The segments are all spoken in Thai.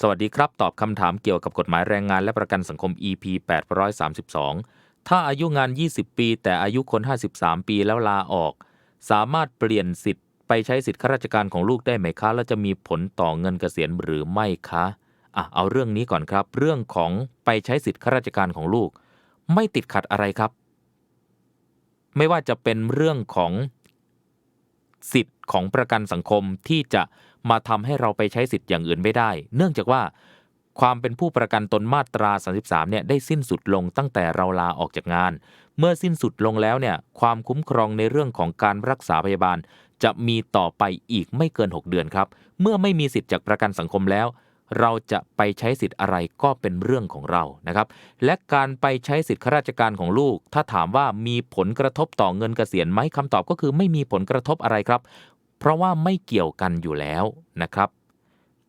สวัสดีครับ ตอบคำถามเกี่ยวกับกฎหมายแรงงานและประกันสังคม EP 832 ถ้าอายุงาน 20 ปี แต่อายุคน 53 ปีแล้วลาออก สามารถเปลี่ยนสิทธิ์ไปใช้สิทธิข้าราชการของลูกได้ไหมคะ แล้วจะมีผลต่อเงินเกษียณหรือไม่คะอะเอาเรื่องนี้ก่อนครับ เรื่องของไปใช้สิทธิข้าราชการของลูก ไม่ติดขัดอะไรครับ ไม่ว่าจะเป็นเรื่องของสิทธิ์ของประกันสังคมที่จะ มาทำให้เราไปใช้สิทธิ์อย่างอื่นไม่ได้ เนื่องจากว่าความเป็นผู้ประกันตนมาตรา 33 เนี่ยได้สิ้นสุดลงตั้งแต่เราลาออกจากงาน เมื่อสิ้นสุดลงแล้วเนี่ยความคุ้มครองในเรื่องของการรักษาพยาบาล จะมีต่อไปอีกไม่เกิน 6 เดือนครับ เมื่อไม่มีสิทธิ์จากประกันสังคมแล้ว เราจะไปใช้สิทธิ์อะไรก็เป็นเรื่องของเรานะครับ และการไปใช้สิทธิข้าราชการของลูก ถ้าถามว่ามีผลกระทบต่อเงินเกษียณไหมคำตอบก็คือไม่มีผลกระทบอะไรครับ เพราะว่าไม่เกี่ยวกันอยู่แล้วนะครับ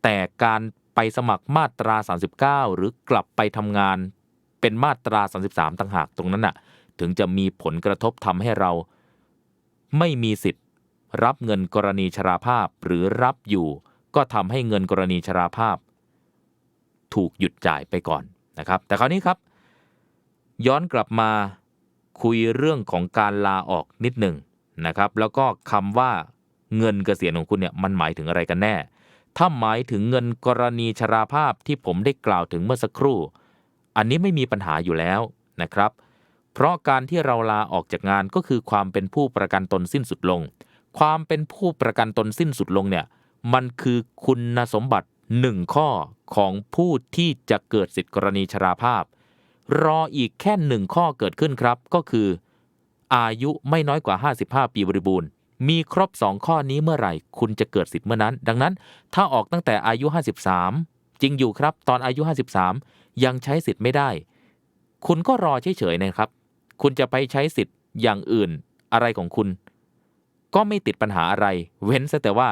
แต่การไปสมัครมาตรา 39 หรือกลับไปทำงานเป็นมาตรา 33 ต่างหากตรงนั้นน่ะถึงจะมีผลกระทบทำให้เรา ไม่มีสิทธิ์ รับเงินกรณีชราภาพหรือรับอยู่ ก็ทำให้เงินกรณีชราภาพ ถูกหยุดจ่ายไปก่อนนะครับ แต่คราวนี้ครับ ย้อนกลับมาคุยเรื่องของการลาออกนิดหนึ่งนะครับ แล้วก็คำว่า เงินเกษียณของคุณเนี่ยมันหมายถึงอะไรกันแน่ ถ้าหมายถึงเงินกรณีชราภาพที่ผมได้กล่าวถึงเมื่อสักครู่ อันนี้ไม่มีปัญหาอยู่แล้วนะครับ เพราะการที่เราลาออกจากงานก็คือความเป็นผู้ประกันตนสิ้นสุดลง ความเป็นผู้ประกันตนสิ้นสุดลงเนี่ยมันคือคุณสมบัติหนึ่งข้อของผู้ที่จะเกิดสิทธิกรณีชราภาพ รออีกแค่หนึ่งข้อเกิดขึ้นครับ ก็คือ อายุไม่น้อยกว่า 55 ปีบริบูรณ์ มีครบ 2 ข้อนี้เมื่อไหร่ คุณจะเกิดสิทธิ์เมื่อนั้น ดังนั้น ถ้าออกตั้งแต่อายุ 53 จริงอยู่ครับ ตอนอายุ 53 ยังใช้สิทธิ์ไม่ได้ คุณก็รอเฉยๆนะครับ คุณจะไปใช้สิทธิ์อย่างอื่นอะไรของคุณ ก็ไม่ติดปัญหาอะไร เว้นซะแต่ว่า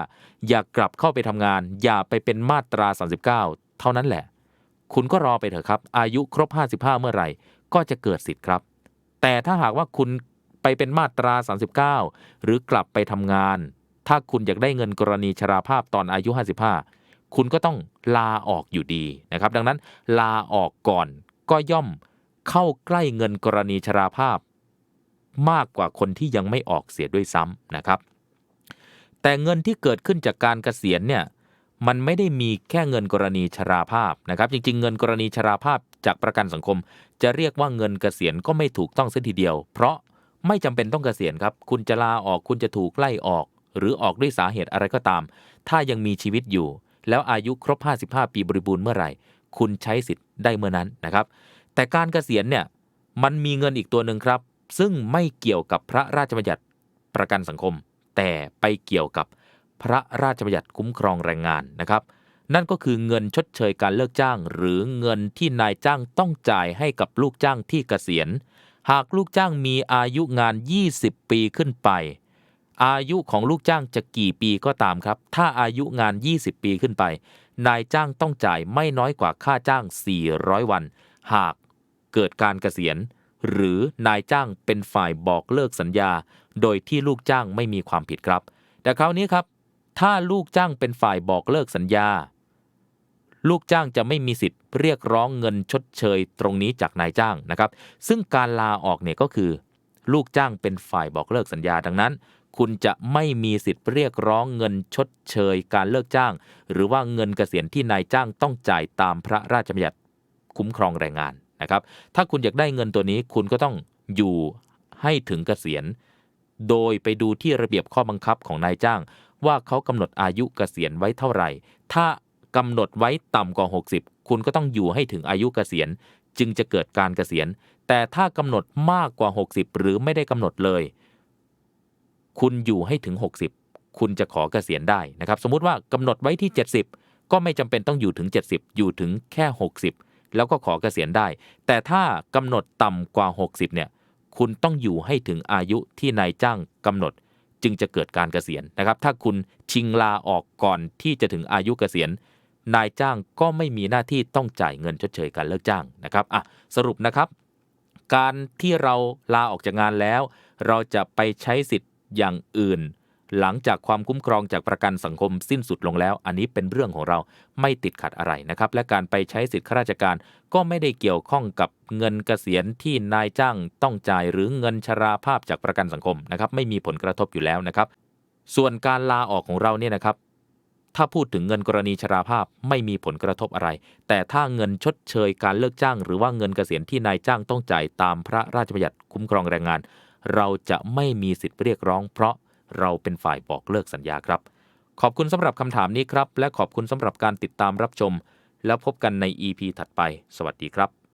อย่ากกลับเข้าไปทำงาน อย่าไปเป็นมาตรา 39 เท่านั้นแหละ คุณก็รอไปเถอะครับ อายุครบ 55 เมื่อไหร่ ก็จะเกิดสิทธิ์ครับ แต่ถ้าหากว่าคุณ ไปเป็นมาตรา 39 หรือกลับไปทำงาน ถ้าคุณอยากได้เงินกรณีชราภาพตอนอายุ 55 คุณก็ต้องลาออกอยู่ดีนะครับ ดังนั้นลาออกก่อนก็ย่อมเข้าใกล้เงินกรณีชราภาพ มากกว่าคนที่ยังไม่ออกเสียด้วยซ้ำนะครับ แต่เงินที่เกิดขึ้นจากการเกษียณเนี่ยมันไม่ได้มีแค่เงินกรณีชราภาพนะครับ จริง ๆ เงินกรณีชราภาพจากประกันสังคม จะเรียกว่าเงินเกษียณก็ไม่ถูกต้องเสียทีเดียว เพราะ ไม่จำเป็นต้องเกษียณครับ คุณจะลาออกคุณจะถูกไล่ออก หรือออกด้วยสาเหตุอะไรก็ตาม ถ้ายังมีชีวิตอยู่ แล้วอายุครบ 55 ปีบริบูรณ์เมื่อไหร่ คุณใช้สิทธิ์ได้เมื่อนั้นนะครับ แต่การเกษียณเนี่ยมันมีเงินอีกตัวหนึ่งครับ ซึ่งไม่เกี่ยวกับพระราชบัญญัติประกันสังคม แต่ไปเกี่ยวกับพระราชบัญญัติคุ้มครองแรงงานนะครับนั่นก็คือเงินชดเชยการเลิกจ้าง หรือเงินที่นายจ้างต้องจ่ายให้กับลูกจ้างที่เกษียณ หากลูกจ้างมีอายุงาน 20 ปีขึ้นไป อายุของลูกจ้างจะกี่ปีก็ตามครับ ถ้าอายุงาน 20 ปีขึ้นไป นายจ้างต้องจ่ายไม่น้อยกว่าค่าจ้าง 400 วัน หากเกิดการเกษียณ หรือนายจ้างเป็นฝ่ายบอกเลิกสัญญา โดยที่ลูกจ้างไม่มีความผิดครับ แต่คราวนี้ครับ ถ้าลูกจ้างเป็นฝ่ายบอกเลิกสัญญา ลูกจ้างจะไม่มีสิทธิ์เรียกร้องเงินชดเชยตรงนี้จากนายจ้างนะครับ ซึ่งการลาออกเนี่ยก็คือ ลูกจ้างเป็นฝ่ายบอกเลิกสัญญาดังนั้น คุณจะไม่มีสิทธิ์เรียกร้องเงินชดเชย การเลิกจ้าง หรือว่าเงินเกษียณที่นายจ้างต้องจ่ายตามพระราชบัญญัติคุ้มครองแรงงานนะครับ ถ้าคุณอยากได้เงินตัวนี้คุณก็ต้องอยู่ให้ถึงเกษียณ โดยไปดูที่ระเบียบข้อบังคับของนายจ้าง ว่าเขากำหนดอายุเกษียณไว้เท่าไหร่ ถ้า กำหนดไว้ต่ำกว่า 60 คุณก็ต้องอยู่ให้ถึงอายุเกษียณ จึงจะเกิดการเกษียณ แต่ถ้ากำหนดมากกว่า 60 หรือไม่ได้กำหนดเลย คุณอยู่ให้ถึง 60 คุณจะขอเกษียณได้นะครับ สมมุติว่ากำหนดไว้ที่ 70 ก็ไม่จำเป็นต้องอยู่ถึง 70 อยู่ถึงแค่ 60 แล้วก็ขอเกษียณได้ แต่ถ้ากำหนดต่ำกว่า 60 เนี่ย คุณต้องอยู่ให้ถึงอายุที่นายจ้างกำหนดจึงจะเกิดการเกษียณนะครับ ถ้าคุณชิงลาออกก่อนที่จะถึงอายุเกษียณ นายจ้างก็ไม่มีหน้าที่ต้องจ่ายเงินชดเชยการเลิกจ้างนะครับอะสรุปนะครับ การที่เราลาออกจากงานแล้ว เราจะไปใช้สิทธิ์อย่างอื่น หลังจากความคุ้มครองจากประกันสังคมสิ้นสุดลงแล้ว อันนี้เป็นเรื่องของเราไม่ติดขัดอะไรนะครับ และการไปใช้สิทธิข้าราชการก็ไม่ได้เกี่ยวข้องกับเงินเกษียณที่นายจ้างต้องจ่ายหรือเงินชราภาพจากประกันสังคมนะครับ ไม่มีผลกระทบอยู่แล้วนะครับ ส่วนการลาออกของเราเนี่ยนะครับ ถ้าพูดถึงเงินกรณีชราภาพไม่มีผลกระทบอะไร แต่ถ้าเงินชดเชยการเลิกจ้าง หรือว่าเงินเกษียณที่นายจ้างต้องจ่ายตามพระราชบัญญัติคุ้มครองแรงงาน เราจะไม่มีสิทธิ์เรียกร้อง เพราะเราเป็นฝ่ายบอกเลิกสัญญาครับ ขอบคุณสำหรับคำถามนี้ครับ และขอบคุณสำหรับการติดตามรับชม แล้วพบกันใน EP ถัดไป สวัสดีครับ